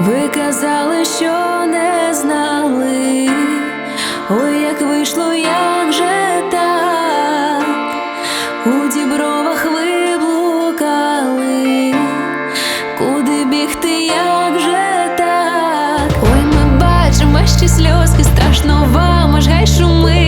Ви казали, що не знали. Ой, як вийшло, як же так, у дібровах ви блукали, куди бігти, як же так? Ой, ми бачимо ваші сльозки, страшно вам, аж гай шумить.